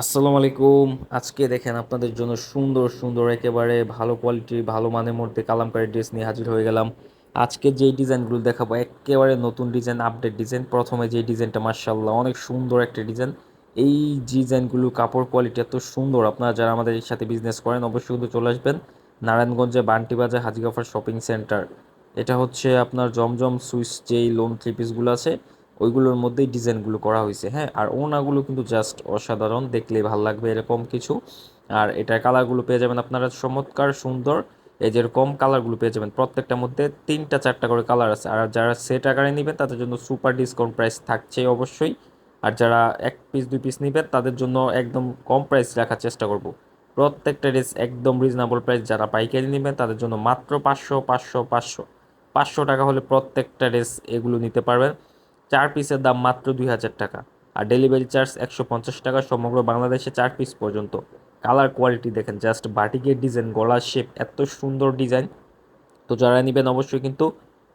আসসালামু আলাইকুম। আজকে দেখেন আপনাদের জন্য সুন্দর সুন্দর, একেবারে ভালো কোয়ালিটির ভালো মানের মধ্যে কালামকারী ড্রেস নিয়ে হাজির হয়ে গেলাম। আজকে যেই ডিজাইনগুলো দেখাবো, একেবারে নতুন ডিজাইন আপডেট ডিজাইন প্রথমে যে ডিজাইনটা মার্শাল্লাহ অনেক সুন্দর একটা ডিজাইন এই ডিজাইনগুলো কাপড় কোয়ালিটি এত সুন্দর। আপনারা যারা আমাদের সাথে বিজনেস করেন, অবশ্যই কিন্তু চলে আসবেন। নারায়ণগঞ্জে বান্টি বাজার হাজিগাফার শপিং সেন্টার এটা হচ্ছে আপনার জমজম সুইস যেই লোন থ্রি পিসগুলো আছে ওইগুলোর মধ্যেই ডিজাইনগুলো করা হয়েছে। হ্যাঁ আর ওনাগুলো কিন্তু জাস্ট অসাধারণ, দেখলেই ভালো লাগবে এরকম কিছু। আর এটার কালারগুলো পেয়ে যাবেন আপনারা চমৎকার সুন্দর। এই যেরকম কালারগুলো পেয়ে যাবেন। প্রত্যেকটার মধ্যে তিনটা চারটা করে কালার আছে। আর যারা সেট আকারে নেবেন, তাদের জন্য সুপার ডিসকাউন্ট প্রাইস থাকছে অবশ্যই। আর যারা এক পিস দুই পিস নেবেন, তাদের জন্য একদম কম প্রাইস রাখার চেষ্টা করব। প্রত্যেকটা ড্রেস একদম রিজনেবল প্রাইস যারা পাইকারি নেবেন, তাদের জন্য মাত্র পাঁচশো পাঁচশো পাঁচশো। পাঁচশো টাকা হলে প্রত্যেকটা ড্রেস এগুলো নিতে পারবেন। চার পিসের দাম মাত্র দুই হাজার টাকা। আর ডেলিভারি চার্জ একশো পঞ্চাশ টাকা সমগ্র বাংলাদেশে চার পিস পর্যন্ত। কালার কোয়ালিটি দেখেন জাস্ট বাটিকের ডিজাইন গলার শেপ এত সুন্দর ডিজাইন তো যারা নেবেন অবশ্যই কিন্তু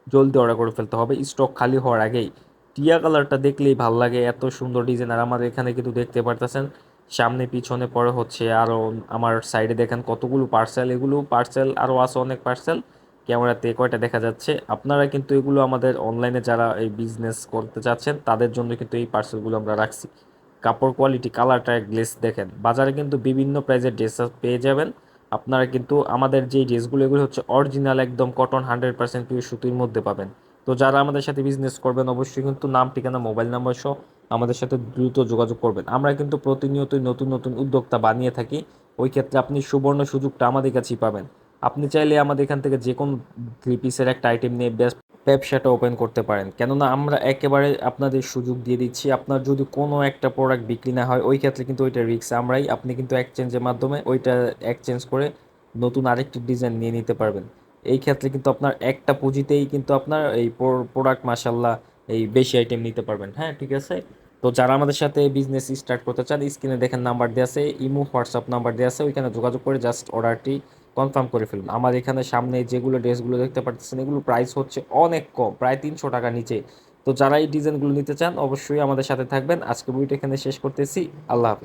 জলদি অর্ডার করে ফেলতে হবে। স্টক খালি হওয়ার আগেই। টিয়া কালারটা দেখলেই ভালো লাগে, এত সুন্দর ডিজাইন আর আমাদের এখানে কিন্তু দেখতে পারতেছেন, সামনে পিছনে পরে হচ্ছে আরও আমার সাইডে দেখেন কতগুলো পার্সেল এগুলো পার্সেল আরও আছে অনেক পার্সেল ক্যামেরাতে কয়টা দেখা যাচ্ছে, আপনারা কিন্তু এগুলো আমাদের অনলাইনে যারা এই বিজনেস করতে চাচ্ছেন, তাদের জন্য কিন্তু এই পার্সেলগুলো আমরা রাখছি। কাপড় কোয়ালিটি কালারটা গ্লেস দেখেন, বাজারে কিন্তু বিভিন্ন প্রাইজের ড্রেস পেয়ে যাবেন। আপনারা কিন্তু আমাদের যে ড্রেসগুলো এগুলো হচ্ছে অরিজিনাল একদম কটন হান্ড্রেড পার্সেন্ট পিওর সুতির মধ্যে পাবেন। তো যারা আমাদের সাথে বিজনেস করবেন, অবশ্যই কিন্তু নাম, ঠিকানা মোবাইল নাম্বার সহ আমাদের সাথে দ্রুত যোগাযোগ করবেন। আমরা কিন্তু প্রতিনিয়তই নতুন নতুন উদ্যোক্তা বানিয়ে থাকি, ওই ক্ষেত্রে আপনি সুবর্ণ সুযোগটা আমাদের কাছেই পাবেন। আপনি চাইলে আমাদের এখান থেকে যে কোনো থ্রি পিসের একটা আইটেম নিয়ে বেস্ট ব্যবসাটা ওপেন করতে পারেন। কেননা আমরা একেবারে আপনাদের সুযোগ দিয়ে দিচ্ছি। আপনার যদি কোনো একটা প্রোডাক্ট বিক্রি না হয়, ওই ক্ষেত্রে কিন্তু ওইটা রিক্স আমরাই। আপনি কিন্তু এক্সচেঞ্জের মাধ্যমে ওইটা এক্সচেঞ্জ করে নতুন আরেকটি ডিজাইন নিয়ে নিতে পারবেন। এই ক্ষেত্রে কিন্তু আপনার একটা পুঁজিতেই কিন্তু আপনার এই প্রোডাক্ট মাসাল্লাহ এই বেশি আইটেম নিতে পারবেন। হ্যাঁ ঠিক আছে? তো যারা আমাদের সাথে বিজনেস স্টার্ট করতে চান স্ক্রিনে দেখেন নাম্বার দেওয়া আছে, ইমো, হোয়াটসঅ্যাপ নাম্বার দেওয়া আছে, ওইখানে যোগাযোগ করে জাস্ট অর্ডারটি কনফার্ম করে ফেলুন। আমার এখানে সামনে যেগুলো ড্রেসগুলো দেখতে পাচ্ছেন এগুলো প্রাইস হচ্ছে অনেক কম, প্রায় তিনশো টাকা নিচে। তো যারা এই ডিজাইনগুলো নিতে চান, অবশ্যই আমাদের সাথে থাকবেন। আজকে বইটা এখানে শেষ করতেছি। আল্লাহ হাফিজ।